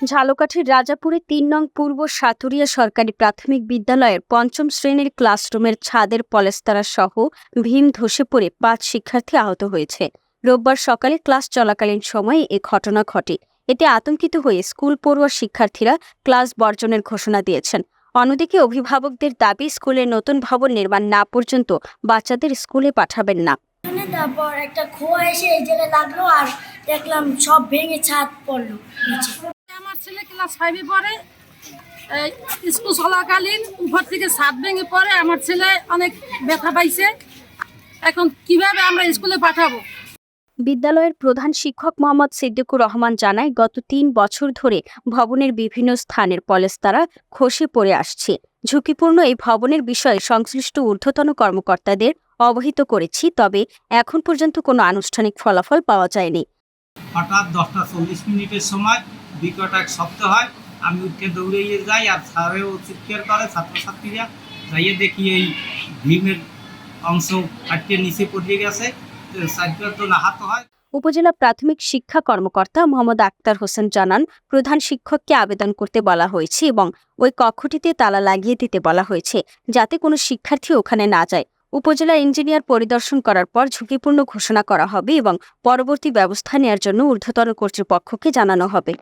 ঝালকাঠির রাজাপুরে তিন নং পূর্ব সাতুরিয়া সরকারি প্রাথমিক বিদ্যালয়ের পঞ্চম শ্রেণির ক্লাসরুমের ছাদের পলেস্তারা সহ ভীম ধসে পড়ে পাঁচ শিক্ষার্থী আহত হয়েছে। রোববার সকালে ক্লাস চলাকালীন সময়ে এ ঘটনা ঘটে। এতে আতঙ্কিত হয়ে স্কুল পড়ুয়া শিক্ষার্থীরা ক্লাস বর্জনের ঘোষণা দিয়েছেন। অন্যদিকে অভিভাবকদের দাবি স্কুলের নতুন ভবন নির্মাণ না পর্যন্ত বাচ্চাদের স্কুলে পাঠাবেন না। তারপর একটা খোয়া এসে এই জায়গায় লাগল আর দেখলাম সব ভেঙে ছাদ পড়ল ক্লাস ফাইভে পড়ে স্কুল চলাকালীন উপর থেকে ছাদ ভেঙে পড়ে আমার ছেলে অনেক ব্যথা পাইছে। এখন কীভাবে আমরা স্কুলে পাঠাবো? বিদ্যালয়ের প্রধান শিক্ষক মোহাম্মদ সিদ্দিকুর রহমান জানায় গত তিন বছর ধরে ভবনের বিভিন্ন স্থানের পলেস্তারা খসে পড়ে আসছে। ঝুঁকিপূর্ণ এই ভবনের বিষয়ে সংশ্লিষ্ট ঊর্ধ্বতন কর্মকর্তাদের অবহিত করেছি তবে এখন পর্যন্ত কোনো আনুষ্ঠানিক ফলাফল পাওয়া যায়নি। হঠাৎ দশটা চল্লিশ মিনিটের সময় বিকট এক শব্দ হয়। আমি উঠে দৌড়িয়ে যাই আর স্যারেও চিৎকার করে ছাত্রছাত্রীরা। যাইয়ে দেখি এই ভীমের অংশ ফাটিয়ে নিচে পড়ে গেছে। চারজন আহত হয়। উপজেলা প্রাথমিক শিক্ষা কর্মকর্তা মোহাম্মদ আক্তার হোসেন জানান, প্রধান শিক্ষককে আবেদন করতে বলা হয়েছে এবং ওই কক্ষটিতে তালা লাগিয়ে দিতে বলা হয়েছে, যাতে কোনো শিক্ষার্থী ওখানে না যায়। উপজেলা ইঞ্জিনিয়ার পরিদর্শন করার পর ঝুঁকিপূর্ণ ঘোষণা করা হবে এবং পরবর্তী ব্যবস্থা নেওয়ার জন্য ঊর্ধ্বতন কর্তৃপক্ষকে জানানো হবে।